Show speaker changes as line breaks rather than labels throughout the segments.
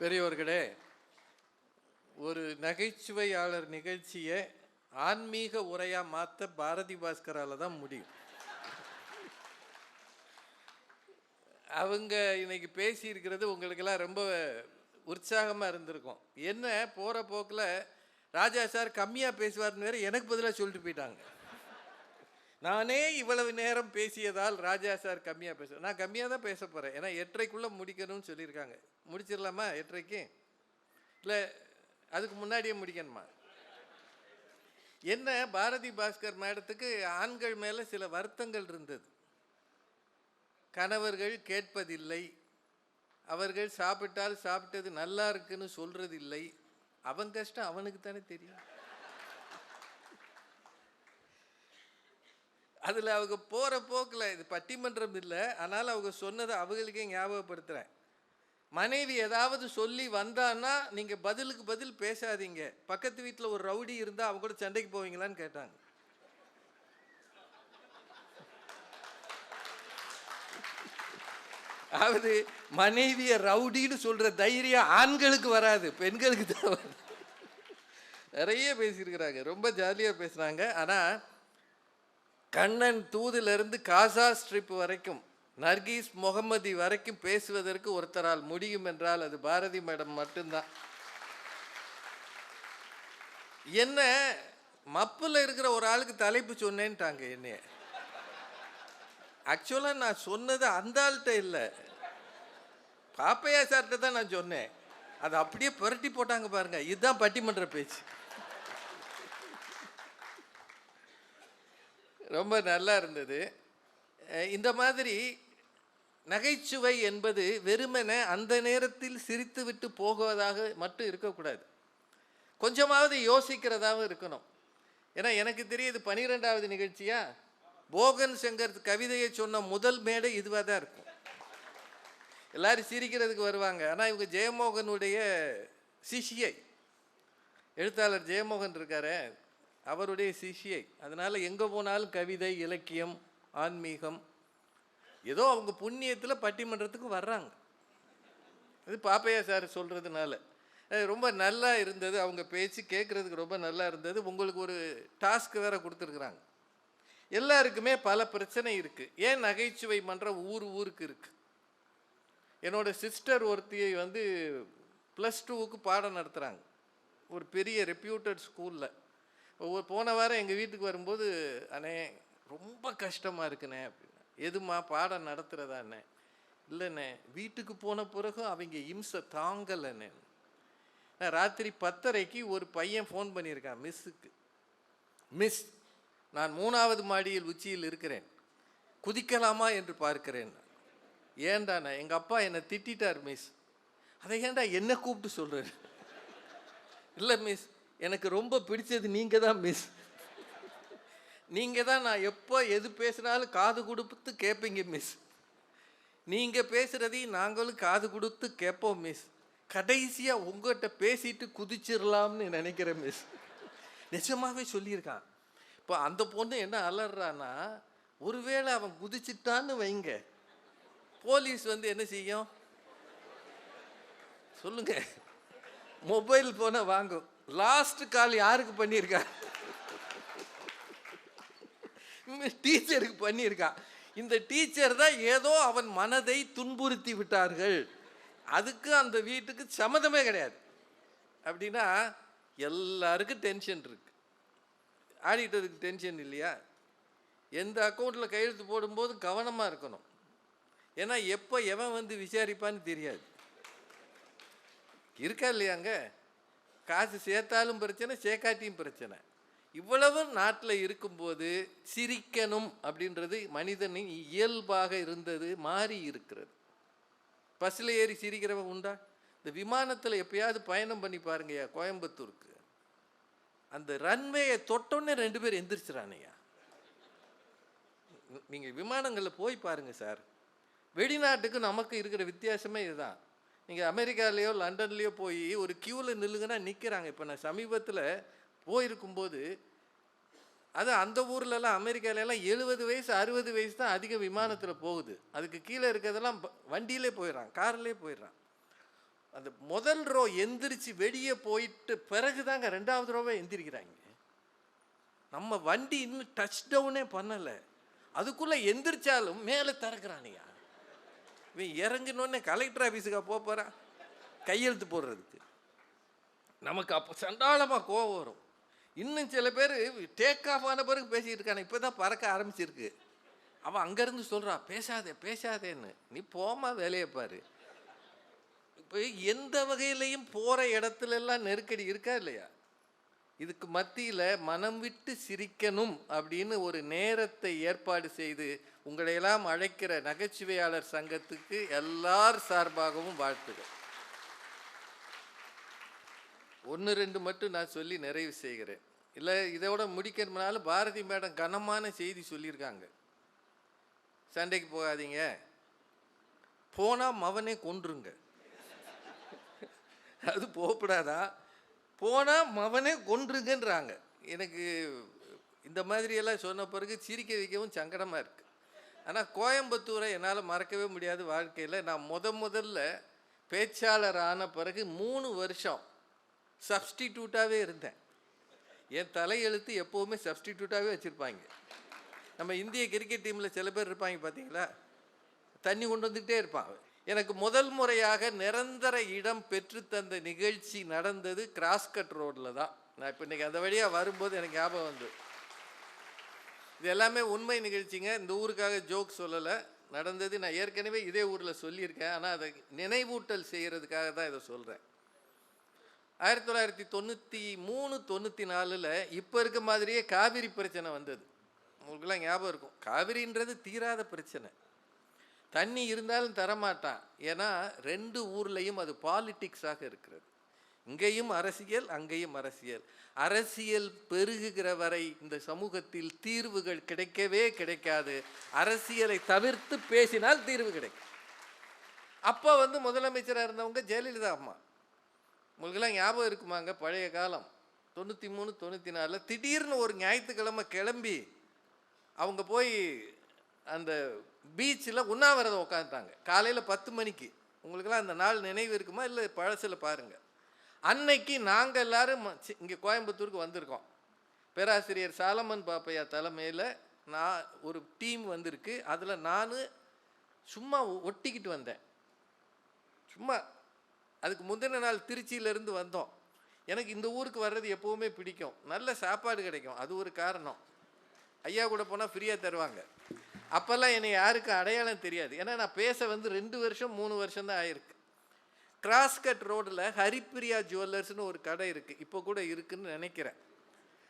பெரியவர்களே ஒரு நகைச்சுவையாளர் நிகழ்ச்சியை ஆன்மீக உரையாக மாற்ற பாரதி பாஸ்கரால் தான் முடியும். அவங்க இன்னைக்கு பேசியிருக்கிறது உங்களுக்கெல்லாம் ரொம்ப உற்சாகமாக இருந்திருக்கும். என்ன போகிற போக்கில் ராஜா சார் கம்மியாக பேசுவார்னு வேறு எனக்கு பதிலாக சொல்லிட்டு போயிட்டாங்க. நானே இவ்வளவு நேரம் பேசியதால் ராஜா சார் கம்மியாக பேச நான் கம்மியாக தான் பேச போகிறேன் ஏன்னா எட்டரைக்குள்ளே முடிக்கணும்னு சொல்லியிருக்காங்க. முடிச்சிடலாமா எட்டரைக்கு? இல்லை அதுக்கு முன்னாடியே முடிக்கணுமா? என்ன பாரதி பாஸ்கர் மேடத்துக்கு ஆண்கள் மேலே சில வருத்தங்கள் இருந்தது. கணவர்கள் கேட்பதில்லை. அவர்கள் சாப்பிட்டால் சாப்பிட்டது நல்லா இருக்குன்னு சொல்கிறதில்லை அவன் கஷ்டம் அவனுக்கு தானே தெரியும். அதில் அவங்க போகிற போக்கில் இது பட்டிமன்றம் இல்லை. ஆனால் அவங்க சொன்னதை அவங்களுக்கே ஞாபகப்படுத்துகிறேன் மனைவி ஏதாவது சொல்லி வந்தான்னா நீங்கள் பதிலுக்கு பதில் பேசாதீங்க. பக்கத்து வீட்டில் ஒரு ரவுடி இருந்தால் அவங்க கூட சண்டைக்கு போவீங்களான்னு கேட்டாங்க. அதாவது மனைவியை ரவுடின்னு சொல்கிற தைரியம் ஆண்களுக்கு வராது பெண்களுக்கு தான் வருது. நிறைய பேசியிருக்கிறாங்க. ரொம்ப ஜாலியாக பேசுகிறாங்க ஆனால் கண்ணன் தூதிலிருந்து காசா ஸ்ட்ரிப் வரைக்கும் நர்கீஸ் முகமதி வரைக்கும் பேசுவதற்கு ஒருத்தரால் முடியும் என்றால் அது பாரதி மேடம் மட்டும்தான். என்ன மப்பில் இருக்கிற ஒரு ஆளுக்கு தலைப்பு சொன்னேன்ட்டாங்க என்னைய. ஆக்சுவலாக நான் சொன்னது அந்த ஆள்கிட்ட இல்லை. பாப்பையா சார்கிட்ட தான் நான் சொன்னேன். அதை அப்படியே புரட்டி போட்டாங்க பாருங்கள் இதுதான் பட்டிமன்ற பேச்சு. ரொம்ப நல்லா இருந்தது. இந்த மாதிரி நகைச்சுவை என்பது வெறுமனை அந்த நேரத்தில் சிரித்து விட்டு போகுவதாக மட்டும் இருக்கக்கூடாது. கொஞ்சமாவது யோசிக்கிறதாகவும் இருக்கணும். ஏன்னா எனக்கு தெரியுது பனிரெண்டாவது நிகழ்ச்சியா? போகன் சங்கர் கவிதையை சொன்ன முதல் மேடை இதுவாக தான் இருக்கும். எல்லாரும் சிரிக்கிறதுக்கு வருவாங்க. ஆனால் இவங்க ஜெயமோகனுடைய சிஷியை. எழுத்தாளர் ஜெயமோகன் இருக்காரு அவருடைய சிஷியை. அதனால் எங்கே போனாலும் கவிதை இலக்கியம் ஆன்மீகம் ஏதோ அவங்க புண்ணியத்தில் பட்டிமன்றத்துக்கு வர்றாங்க. இது பாப்பையா சார் சொல்கிறதுனால ரொம்ப நல்லா இருந்தது. அவங்க பேச்சு கேட்குறதுக்கு ரொம்ப நல்லா இருந்தது. உங்களுக்கு ஒரு டாஸ்க் வேறு கொடுத்துருக்குறாங்க. எல்லாருக்குமே பல பிரச்சனை இருக்குது ஏன் நகைச்சுவை மன்றம் ஊர் ஊருக்கு இருக்குது என்னோடய சிஸ்டர் ஒருத்தியை வந்து ப்ளஸ் டூவுக்கு பாடம் நடத்துகிறாங்க ஒரு பெரிய ரெப்யூட்டட் ஸ்கூலில் ஒவ்வொரு போன வாரம் எங்கள் வீட்டுக்கு வரும்போது அண்ணே ரொம்ப கஷ்டமாக இருக்குண்ணே அப்படின்னா எதுமா பாடம் நடத்துகிறதாண்ணே இல்லைண்ணே வீட்டுக்கு போன பிறகு அவங்க இம்சை தாங்கலைண்ணே. நான் ராத்திரி பத்தரைக்கு ஒரு பையன் ஃபோன் பண்ணியிருக்கான் மிஸ்ஸுக்கு. மிஸ் நான் மூணாவது மாடியில் உச்சியில் இருக்கிறேன். குதிக்கலாமா என்று பார்க்கிறேன். ஏண்டாண்ணா எங்கள் அப்பா என்னை திட்டிட்டார் மிஸ். அதை ஏன்டா என்ன கூப்பிட்டு சொல்கிறேன் இல்லை மிஸ் எனக்கு ரொம்ப பிடிச்சது நீங்கள் தான் மிஸ் நீங்கள் தான் நான் எப்போ எது பேசினாலும் காது கொடுத்து கேட்பீங்க மிஸ் நீங்கள் பேசுகிறதையும் நாங்களும் காது கொடுத்து கேட்போம் மிஸ் கடைசியாக உங்கள்கிட்ட பேசிட்டு குதிச்சிடலாம்னு நினைக்கிறேன் மிஸ் நிஜமாகவே சொல்லியிருக்கான். இப்போ அந்த பொண்ணு என்ன அலறான்னா ஒருவேளை அவன் குதிச்சிட்டான்னு வைங்க. போலீஸ் வந்து என்ன செய்யும்? சொல்லுங்க. மொபைல் போனை வாங்கும். லாஸ்ட் கால் யாருக்கு பண்ணியிருக்கா? டீச்சருக்கு பண்ணியிருக்கா. இந்த டீச்சர் தான் ஏதோ அவன் மனதை துன்புறுத்தி விட்டார்கள். அதுக்கு அந்த வீட்டுக்கு சம்மதமே கிடையாது. அப்படின்னா எல்லாருக்கும் டென்ஷன் இருக்கு. ஆடிட்டருக்கு டென்ஷன் இல்லையா? எந்த அக்கௌண்ட்டில் கையெழுத்து போடும்போது கவனமாக இருக்கணும். ஏன்னா எப்போ எவன் வந்து விசாரிப்பான்னு தெரியாது. இருக்கா இல்லையாங்க காசு சேர்த்தாலும் பிரச்சனை சேர்க்காட்டியும் பிரச்சனை. இவ்வளவு நாட்டில் இருக்கும்போது சிரிக்கணும் அப்படின்றது மனிதனின் இயல்பாக இருந்தது மாறி இருக்கிறது. பஸ்ஸில் ஏறி சிரிக்கிறவன் உண்டா? இந்த விமானத்தில் எப்பயாவது பயணம் பண்ணி பாருங்கய்யா கோயம்புத்தூருக்கு. அந்த ரன்வேயை தொட்டோன்னே ரெண்டு பேர் எந்திரிச்சிடானையா நீங்கள் விமானங்களில் போய் பாருங்கள் சார். வெளிநாட்டுக்கு நமக்கு இருக்கிற வித்தியாசமே இதுதான். நீங்கள் அமெரிக்காலேயோ லண்டன்லேயோ போய் ஒரு க்யூவில் நில்லுங்கன்னா நிற்கிறாங்க இப்போ நான் சமீபத்தில் போயிருக்கும்போது அது அந்த ஊர்லலாம் அமெரிக்காலலாம் எழுபது வயசு அறுபது வயசு தான் அதிக விமானத்தில் போகுது. அதுக்கு கீழே இருக்கிறதெல்லாம் வண்டியிலே போயிடுறான் கார்லேயே போயிடுறான் அந்த முதல் ரோ எந்திரிச்சு வெளியே போயிட்டு பிறகுதாங்க ரெண்டாவது ரோவை எந்திரிக்கிறாங்க. நம்ம வண்டி இன்னும் டச் டவுனே பண்ணலை. அதுக்குள்ளே எந்திரிச்சாலும் மேலே திறக்கிறானியா இவன் இறங்கினோடனே கலெக்டர் ஆஃபீஸுக்கா போக போகிறான் கையெழுத்து போடுறதுக்கு. நமக்கு அப்போ சண்டாளமாக கோவம் வரும். இன்னும் சில பேர் டேக் ஆஃப் ஆன பிறகு பேசிக்கிட்டு இருக்கானே இப்போ தான் பறக்க ஆரம்பிச்சிருக்கு. அவன் அங்கேருந்து சொல்கிறான் பேசாதே பேசாதேன்னு. நீ போமா வேலையை பாரு. இப்போ எந்த வகையிலையும் போகிற இடத்துல எல்லாம் நெருக்கடி இருக்கா இல்லையா? இதுக்கு மத்தியில் மனம் விட்டு சிரிக்கணும் அப்படின்னு ஒரு நேரத்தை ஏற்பாடு செய்து உங்களையெல்லாம் அழைக்கிற நகைச்சுவையாளர் சங்கத்துக்கு எல்லார் சார்பாகவும் வாழ்த்துகள். ஒன்று ரெண்டு மட்டும் நான் சொல்லி நிறைவு செய்கிறேன். இல்லை இதோட முடிக்கிறதுனால பாரதி மேடம் கனமான செய்தி சொல்லியிருக்காங்க. சண்டைக்கு போகாதீங்க. போனால் மவனே கொன்றுங்க. அது போகப்படாதா? போனால் மவனே கொன்றுங்கன்றாங்க. எனக்கு இந்த மாதிரியெல்லாம் சொன்ன பிறகு சிரிக்க வைக்கவும் சங்கடமாக இருக்குது ஆனால் கோயம்புத்தூரை என்னால் மறக்கவே முடியாது வாழ்க்கையில் நான் முத முதல்ல பேச்சாளர் ஆன பிறகு மூணு வருஷம் சப்ஸ்டிடியூட்டாகவே இருந்தேன். என் தலையெழுத்து எப்போவுமே சப்ஸ்டிடியூட்டாகவே வச்சுருப்பாங்க. நம்ம இந்திய கிரிக்கெட் டீமில் சில பேர் இருப்பாங்க பார்த்தீங்களா தண்ணி கொண்டு வந்துக்கிட்டே இருப்பான் எனக்கு முதல் முறையாக நிரந்தர இடம் பெற்று தந்த நிகழ்ச்சி நடந்தது கிராஸ்கட் ரோட்டில் தான். நான் இப்போ இன்றைக்கி அந்த வழியாக வரும்போது எனக்கு ஞாபகம் வந்து இது எல்லாமே உண்மை நிகழ்ச்சிங்க. இந்த ஊருக்காக ஜோக் சொல்லலை. நடந்தது நான் ஏற்கனவே இதே ஊரில் சொல்லியிருக்கேன். ஆனால் அதை நினைவூட்டல் செய்கிறதுக்காக தான் இதை சொல்கிறேன் ஆயிரத்தி தொள்ளாயிரத்தி தொண்ணூற்றி மூணு தொண்ணூற்றி நாலில் இப்போ இருக்க மாதிரியே காவிரி பிரச்சனை வந்தது. உங்களுக்குலாம் ஞாபகம் இருக்கும். காவிரின்றது தீராத பிரச்சனை. தண்ணி இருந்தாலும் தரமாட்டான். ஏன்னா ரெண்டு ஊர்லேயும் அது பாலிட்டிக்ஸாக இருக்கிறது. இங்கேயும் அரசியல் அங்கேயும் அரசியல். அரசியல் பெருகுகிற வரை இந்த சமூகத்தில் தீர்வுகள் கிடைக்கவே கிடைக்காது. அரசியலை தவிர்த்து பேசினால் தீர்வு கிடைக்கும். அப்போ வந்து முதலமைச்சராக இருந்தவங்க ஜெயலலிதா அம்மா. உங்களுக்கெல்லாம் ஞாபகம் இருக்குமாங்க? பழைய காலம். தொண்ணூற்றி மூணு தொண்ணூற்றி நாலில் திடீர்னு ஒரு ஞாயிற்றுக்கிழமை கிளம்பி அவங்க போய் அந்த பீச்சில் உண்ணாவிரதம் உட்காந்துட்டாங்க காலையில் பத்து மணிக்கு. உங்களுக்கெல்லாம் அந்த நாள் நினைவு இருக்குமா? இல்லை பழசில் பாருங்கள் அன்னைக்கு நாங்கள் எல்லாரும் இங்கே கோயம்புத்தூருக்கு வந்திருக்கோம். பேராசிரியர் சாலமன் பாப்பையா தலைமையில் நான் ஒரு டீம் வந்திருக்கு. அதில் நான் சும்மா ஒட்டிக்கிட்டு வந்தேன். சும்மா அதுக்கு முந்தின நாள் திருச்சியிலேருந்து வந்தோம். எனக்கு இந்த ஊருக்கு வர்றது எப்போவுமே பிடிக்கும். நல்ல சாப்பாடு கிடைக்கும். அது ஒரு காரணம். ஐயா கூட போனால் ஃப்ரீயாக தருவாங்க. அப்போல்லாம் என்னை யாருக்கும் அடையாளம் தெரியாது. ஏன்னா நான் பேச வந்து ரெண்டு வருஷம் மூணு வருஷம் தான் ஆயிருக்கு. கிராஸ்கட் ரோடில் ஹரிப்பிரியா ஜுவல்லர்ஸ்னு ஒரு கடை இருக்குது இப்போ கூட இருக்குதுன்னு நினைக்கிறேன்.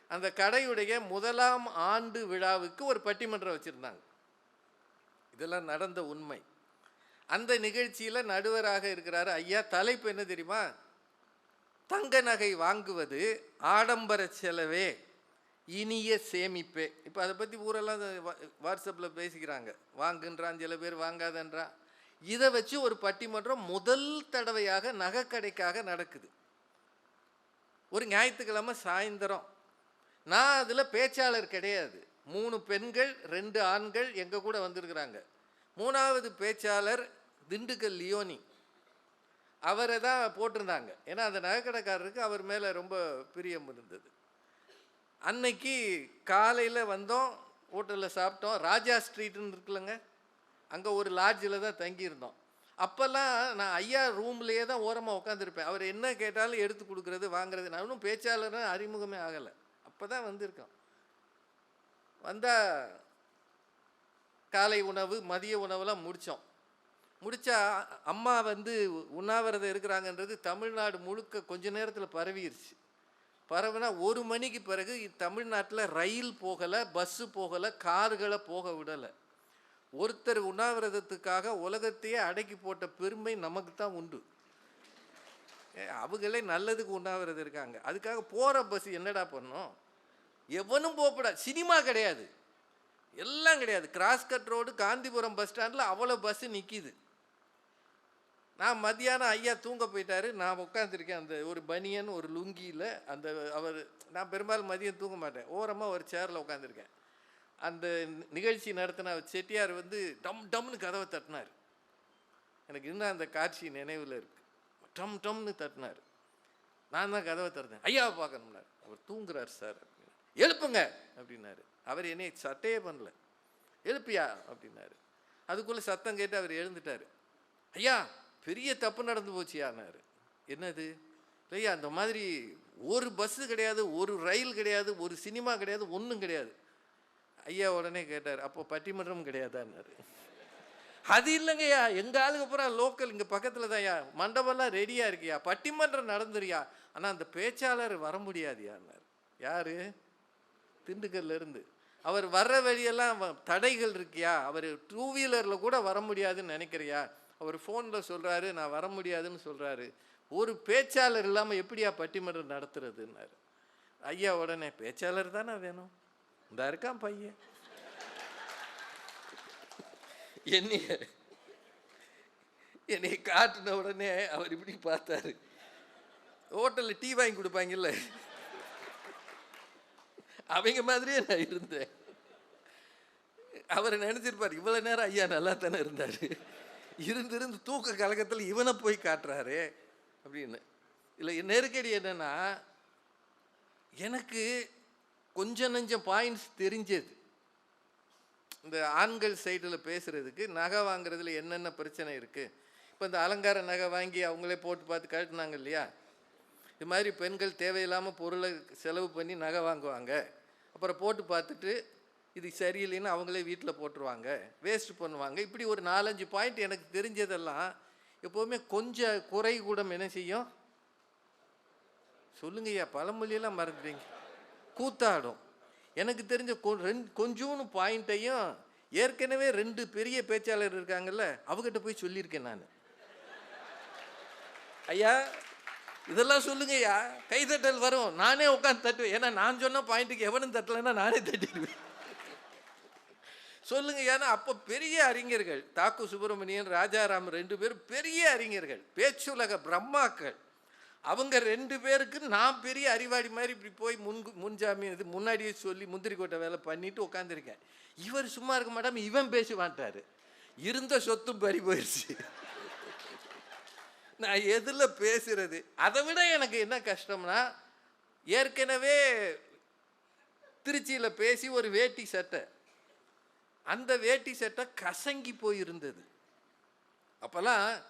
அந்த கடையுடைய முதலாம் ஆண்டு விழாவுக்கு ஒரு பட்டிமன்றம் வச்சுருந்தாங்க. இதெல்லாம் நடந்த உண்மை. அந்த நிகழ்ச்சியில் நடுவராக இருக்கிறாரு ஐயா. தலைப்பு என்ன தெரியுமா? தங்க நகை வாங்குவது ஆடம்பர செலவே இனிய சேமிப்பே. இப்போ அதை பற்றி ஊரெல்லாம் வாட்ஸ்அப்பில் பேசிக்கிறாங்க. வாங்குன்றான் சில பேர் வாங்காதன்றான். இதை வச்சு ஒரு பட்டிமன்றம் முதல் தடவையாக நகைக்கடைக்காக நடக்குது. ஒரு ஞாயிற்றுக்கிழமை சாயந்தரம். நான் அதில் பேச்சாளர் கிடையாது. மூணு பெண்கள் ரெண்டு ஆண்கள் எங்கள் கூட வந்திருக்கிறாங்க. மூணாவது பேச்சாளர் திண்டுக்கல் லியோனி. அவரை தான் போட்டிருந்தாங்க. ஏன்னா அந்த நகைக்கடைக்காரருக்கு அவர் மேலே ரொம்ப பிரியம் இருந்தது. அன்னைக்கு காலையில் வந்தோம் ஹோட்டலில் சாப்பிட்டோம். ராஜா ஸ்ட்ரீட்டுன்னு இருக்குல்லங்க. அங்கே ஒரு லாட்ஜில் தான் தங்கியிருந்தோம். அப்போல்லாம் நான் ஐயா ரூம்லேயே தான் ஓரமாக உட்காந்துருப்பேன் அவர் என்ன கேட்டாலும் எடுத்து கொடுக்குறது வாங்குறது. நான் இன்னும் பேச்சாளர்னு அறிமுகமே ஆகலை. அப்போ தான் வந்திருக்கோம். வந்தால் காலை உணவு மதிய உணவுலாம் முடித்தோம் முடித்தா அம்மா வந்து உண்ணாவிரதம் இருக்கிறாங்கன்றது தமிழ்நாடு முழுக்க கொஞ்ச நேரத்தில் பரவிடுச்சு பரவுனா ஒரு மணிக்கு பிறகு தமிழ்நாட்டில் ரயில் போகலை பஸ்ஸு போகலை கார்களை போக விடலை. ஒருத்தர் உண்ணாவிரதத்துக்காக உலகத்தையே அடக்கி போட்ட பெருமை நமக்கு தான் உண்டு அவங்களே நல்லதுக்கு உண்ணாவிரதம் இருக்காங்க. அதுக்காக போகிற பஸ் என்னடா பண்ணோம் எவனும் போகப்படாது. சினிமா கிடையாது. எல்லாம் கிடையாது. Cross cut road Gandhipuram bus ஸ்டாண்டில் அவ்வளோ பஸ்ஸு நிற்கிது நான் மத்தியானம் ஐயா தூங்க போயிட்டாரு. நான் உட்காந்துருக்கேன் அந்த ஒரு பனியன் ஒரு லுங்கியில் அந்த அவர் நான் பெரும்பாலும் மதியம் தூங்க மாட்டேன். ஓரமாக ஒரு சேரில் உட்காந்துருக்கேன் அந்த நிகழ்ச்சி நடத்தின செட்டியார் வந்து டம் டம்னு கதவை தட்டினார். எனக்கு இன்னும் அந்த காட்சி நினைவில் இருக்குது டம் டம்னு தட்டினார். நான் தான் கதவை திறந்தேன் ஐயா பார்க்கணும்னார். அவர் தூங்குறார் சார் அப்படின்னு. எழுப்புங்க அப்படின்னாரு. அவர் என்னை சட்டையே பண்ணல. எழுப்பியா அப்படின்னாரு. அதுக்குள்ளே சத்தம் கேட்டு அவர் எழுந்துட்டார். ஐயா பெரிய தப்பு நடந்து போச்சியானார் என்னது? இல்லையா அந்த மாதிரி ஒரு பஸ்ஸு கிடையாது ஒரு ரயில் கிடையாது ஒரு சினிமா கிடையாது ஒன்றும் கிடையாது. ஐயா உடனே கேட்டார் அப்போ பட்டிமன்றம் கிடையாதான்னாரு. அது இல்லைங்கய்யா எங்கள் ஆளுங்க பூரா லோக்கல் இங்கே பக்கத்தில் தான்யா மண்டபம்லாம் ரெடியாக இருக்கியா? பட்டிமன்றம் நடந்துருயா ஆனால் அந்த பேச்சாளர் வர முடியாதுயான்னார். யார்? திண்டுக்கல்லேருந்து அவர் வர்ற வழியெல்லாம் வ- தடைகள் இருக்கியா? அவர் டூ வீலரில் கூட வர முடியாதுன்னு நினைக்கிறியா? அவர் ஃபோனில் சொல்கிறாரு நான் வர முடியாதுன்னு சொல்கிறாரு ஒரு பேச்சாளர் இல்லாமல் எப்படியா பட்டிமன்றம் நடத்துறதுன்னாரு. ஐயா உடனே பேச்சாளர் தானே வேணும்? இந்த இருக்கான் பையன். என்னைய என்னை காட்டின உடனே அவர் இப்படி பார்த்தாரு. ஹோட்டலில் டீ வாங்கி கொடுப்பாங்கல்ல. அவங்க மாதிரியே நான் இருந்தேன். அவர் நினச்சிருப்பார் இவ்வளோ நேரம் ஐயா நல்லா தானே இருந்தார். இருந்திருந்து தூக்க கலக்கத்தில் இவனை போய் காட்டுறாரு அப்படின்னு. இல்லை நெருக்கடி என்னன்னா எனக்கு கொஞ்சம் நஞ்சம் பாயிண்ட்ஸ் தெரிஞ்சது. இந்த ஆண்கள் சைடில் பேசுகிறதுக்கு நகை வாங்குறதுல என்னென்ன பிரச்சனை இருக்குது இப்போ இந்த அலங்கார நகை வாங்கி அவங்களே போட்டு பார்த்து கழட்டினாங்க இல்லையா? இது மாதிரி பெண்கள் தேவையில்லாமல் பொருளை செலவு பண்ணி நகை வாங்குவாங்க. அப்புறம் போட்டு பார்த்துட்டு இது சரியில்லைன்னு அவங்களே வீட்டில் போட்டுருவாங்க. வேஸ்ட் பண்ணுவாங்க. இப்படி ஒரு நாலஞ்சு பாயிண்ட் எனக்கு தெரிஞ்சதெல்லாம் எப்போவுமே கொஞ்சம் குறை கூட என்ன செய்யும்? சொல்லுங்கய்யா பழமொழியெல்லாம் மறந்துட்டீங்க. கூத்தாடும். எனக்கு தெரிஞ்ச கொ ரெண்டு கொஞ்சோன்னு பாயிண்ட்டையும் ஏற்கனவே ரெண்டு பெரிய பேச்சாளர் இருக்காங்கல்ல அவகிட்ட போய் சொல்லியிருக்கேன் நான். ஐயா இதெல்லாம் சொல்லுங்கய்யா கைதட்டல் வரும். நானே உட்காந்து தட்டுவேன். ஏன்னா நான் சொன்ன பாயிண்ட்டுக்கு எவனும் தட்டலைன்னா நானே தட்டிடுவேன். சொல்லுங்க ஏன்னா அப்போ பெரிய அறிஞர்கள் தாக்கு சுப்பிரமணியன் ராஜாராம் ரெண்டு பேரும் பெரிய அறிஞர்கள் பேச்சுலக பிரம்மாக்கள். அவங்க ரெண்டு பேருக்கு நான் பெரிய அறிவாளி மாதிரி இப்படி போய் முன் முன்ஜாமீன் இது முன்னாடியே சொல்லி முந்திரி கோட்டை வேலை பண்ணிட்டு உட்காந்துருக்கேன் இவர் சும்மா இருக்க மாட்டாமல் இவன் பேச மாட்டாரு. இருந்த சொத்தும் பறி போயிடுச்சு நான் எதில் பேசுறது? அதை விட எனக்கு என்ன கஷ்டம்னா ஏற்கனவே திருச்சியில் பேசி ஒரு வேட்டி சட்டை. அந்த வேட்டி சட்டை கசங்கி போயிருந்தது. அப்போல்லாம்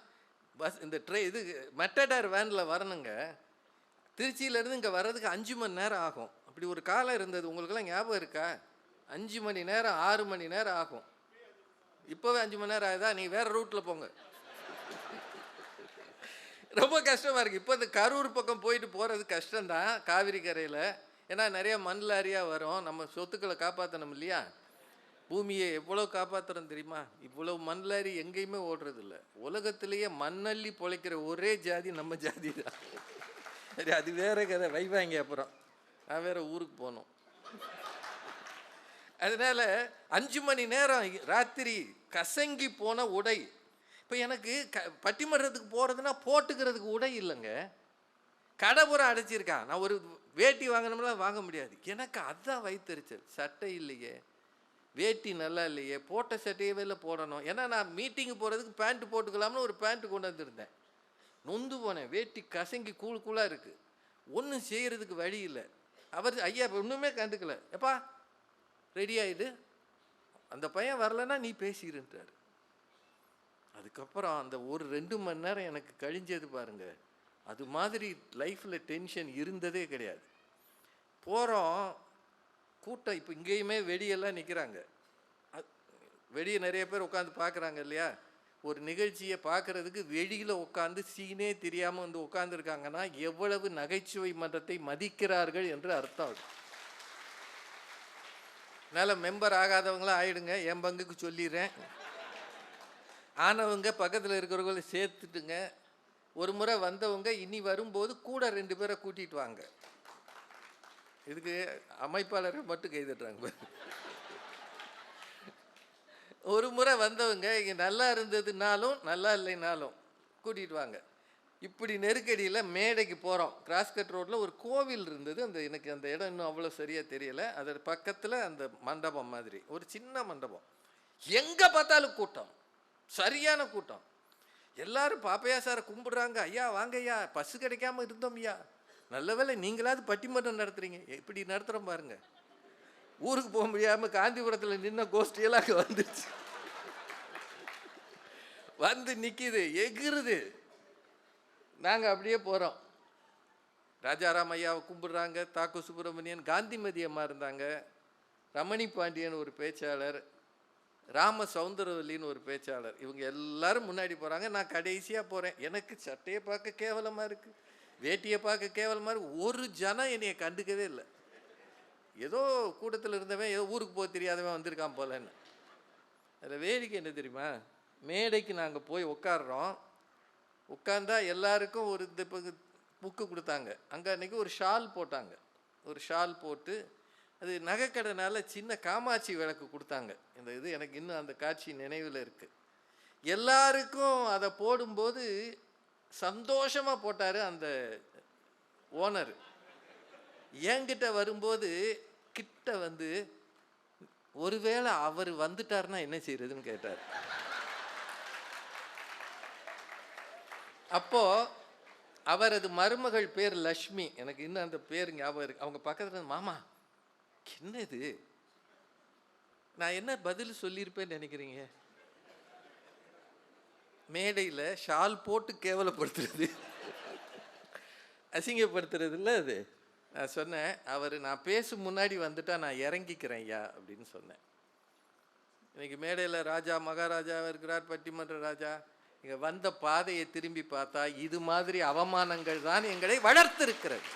பஸ் இந்த ட்ரெயின் இது மெட்டடார் வேனில் வரணுங்க. திருச்சியிலேருந்து இங்கே வர்றதுக்கு அஞ்சு மணி நேரம் ஆகும். அப்படி ஒரு காலம் இருந்தது. உங்களுக்கெல்லாம் ஞாபகம் இருக்கா? அஞ்சு மணி நேரம் ஆறு மணி நேரம் ஆகும். இப்போவே அஞ்சு மணி நேரம் ஆகுதா? நீங்கள் வேறு ரூட்டில் போங்க. ரொம்ப கஷ்டமாக இருக்குது இப்போ இந்த கரூர் பக்கம் போயிட்டு போகிறது கஷ்டம்தான் காவிரி கரையில். ஏன்னா நிறைய மண் லாரியாக வரும். நம்ம சொத்துக்களை காப்பாற்றணும் இல்லையா? பூமியை எவ்வளோ காப்பாற்றுறோம் தெரியுமா? இவ்வளோ மண் லாரி எங்கேயுமே ஓடுறதில்ல. உலகத்திலேயே மண்ணள்ளி பொழைக்கிற ஒரே ஜாதி நம்ம ஜாதி தான் சரி அது வேற கதை. வைவாங்க அப்புறம். நான் வேற ஊருக்கு போகணும். அதனால் அஞ்சு மணி நேரம் ராத்திரி கசங்கி போன உடை. இப்போ எனக்கு க பட்டிமன்றத்துக்கு போகிறதுனா போட்டுக்கிறதுக்கு உடை இல்லைங்க. கடைபுறம் அடைச்சிருக்கான். நான் ஒரு வேட்டி வாங்கினோம்னா வாங்க முடியாது. எனக்கு அதுதான் வயிற்றுச்சல் சட்டை இல்லையே. வேட்டி நல்லா இல்லையே போட்ட சட்டையவே இல்லை போடணும். ஏன்னா நான் மீட்டிங்கு போகிறதுக்கு பேண்ட் போட்டுக்கலாம்னு ஒரு பேண்ட் கொண்டு வந்திருந்தேன். நொந்து போனேன். வேட்டி கசங்கி கூழ் கூழாக இருக்குது ஒன்றும் செய்கிறதுக்கு வழி இல்லை. அவர் ஐயா ஒன்றுமே கண்டுக்கல. எப்பா ரெடி ஆயிடு? அந்த பையன் வரலன்னா நீ பேசிடுன்றாரு அதுக்கப்புறம் அந்த ஒரு ரெண்டு மணி நேரம் எனக்கு கழிஞ்சது பாருங்க. அது மாதிரி லைஃப்பில் டென்ஷன் இருந்ததே கிடையாது. போகிறோம் கூட்டம் இப்போ இங்கேயுமே வெடியெல்லாம் நிற்கிறாங்க வெளியே நிறைய பேர் உட்காந்து பார்க்குறாங்க இல்லையா? ஒரு நிகழ்ச்சியை பார்க்கறதுக்கு வெளியில் உட்காந்து சீனே தெரியாமல் வந்து உட்காந்துருக்காங்கன்னா எவ்வளவு நகைச்சுவை மன்றத்தை மதிக்கிறார்கள் என்று அர்த்தம் அது. அதனால் மெம்பர் ஆகாதவங்களாம் ஆயிடுங்க என் பங்குக்கு சொல்லிடுறேன். ஆனவங்க பக்கத்தில் இருக்கிறவங்கள சேர்த்துட்டுங்க. ஒரு முறை வந்தவங்க இனி வரும்போது கூட ரெண்டு பேரை கூட்டிகிட்டு வாங்க. இதுக்கு அமைப்பாளரை மட்டும் கைதட்டுறாங்க ஒரு முறை வந்தவங்க இங்கே நல்லா இருந்ததுனாலும் நல்லா இல்லைனாலும் கூட்டிகிட்டு வாங்க. இப்படி நெருக்கடியில் மேடைக்கு போகிறோம் கிராஸ்கட் ரோட்டில் ஒரு கோவில் இருந்தது. அந்த எனக்கு அந்த இடம் இன்னும் அவ்வளோ சரியாக தெரியலை. அதோட பக்கத்தில் அந்த மண்டபம் மாதிரி. ஒரு சின்ன மண்டபம். எங்கே பார்த்தாலும் கூட்டம். சரியான கூட்டம். எல்லாரும் பாப்பையா சாரை கும்பிடுறாங்க. ஐயா வாங்க ஐயா பஸ் கிடைக்காம இருந்தோம் ஐயா. நல்ல வேலை நீங்களாவது பட்டிமன்றம் நடத்துறீங்க. எப்படி நடத்துகிறோம் பாருங்க. ஊருக்கு போக முடியாமல் காந்திபுரத்தில் நின்ன கோஷ்டியெல்லாம் அங்கே வந்துச்சு வந்து நிற்கிது எகிறது நாங்கள் அப்படியே போகிறோம் ராஜாராம் ஐயாவை கும்பிட்றாங்க தாக்கு சுப்பிரமணியன் காந்திமதி அம்மா இருந்தாங்க. ரமணி பாண்டியன் ஒரு பேச்சாளர் ராம சௌந்தரவல்லின்னு ஒரு பேச்சாளர். இவங்க எல்லாரும் முன்னாடி போகிறாங்க நான் கடைசியாக போகிறேன் எனக்கு சட்டையை பார்க்க கேவலமாக இருக்குது வேட்டியை பார்க்க கேவல் மாதிரி ஒரு ஜனம் என்னைய கண்டுக்கவே இல்லை. ஏதோ கூட்டத்தில் இருந்தவன் ஏதோ ஊருக்கு போக தெரியாதவன் வந்திருக்கான் போலன்னு. அதில் வேடிக்கை என்ன தெரியுமா? மேடைக்கு நாங்கள் போய் உட்காடுறோம் உட்காந்தா எல்லாருக்கும் ஒரு இந்த இப்போ புக்கு கொடுத்தாங்க. அங்கே அன்றைக்கி ஒரு ஷால் போட்டாங்க. ஒரு ஷால் போட்டு அது நகைக்கடைனால சின்ன காமாட்சி விளக்கு கொடுத்தாங்க. இந்த இது எனக்கு இன்னும் அந்த காட்சி நினைவில் இருக்குது எல்லாருக்கும் அதை போடும்போது சந்தோஷமாக போட்டார் அந்த ஓனர். என்கிட்ட வரும்போது கிட்ட வந்து ஒருவேளை அவர் வந்துட்டாருன்னா என்ன செய்யறதுன்னு கேட்டார். அப்போ அவரது மருமகள் பேர் லக்ஷ்மி. எனக்கு இன்னும் அந்த பேர் ஞாபகம் இருக்கு. அவங்க பக்கத்தில் மாமா என்ன இது நான் என்ன பதில் சொல்லியிருப்பேன்னு நினைக்கிறீங்க? மேடையில் ஷால் போட்டு கேவலப்படுத்துறது. அசிங்கப்படுத்துறது இல்லை அது. நான் சொன்னேன் அவர் நான் பேசும் முன்னாடி வந்துட்டா நான் இறங்கிக்கிறேன் ஐயா அப்படின்னு சொன்னேன். இன்னைக்கு மேடையில் ராஜா மகாராஜா இருக்கிறார் பட்டிமன்ற ராஜா. இங்கே வந்த பாதையை திரும்பி பார்த்தா இது மாதிரி அவமானங்கள் தான் எங்களை வளர்த்திருக்கிறது.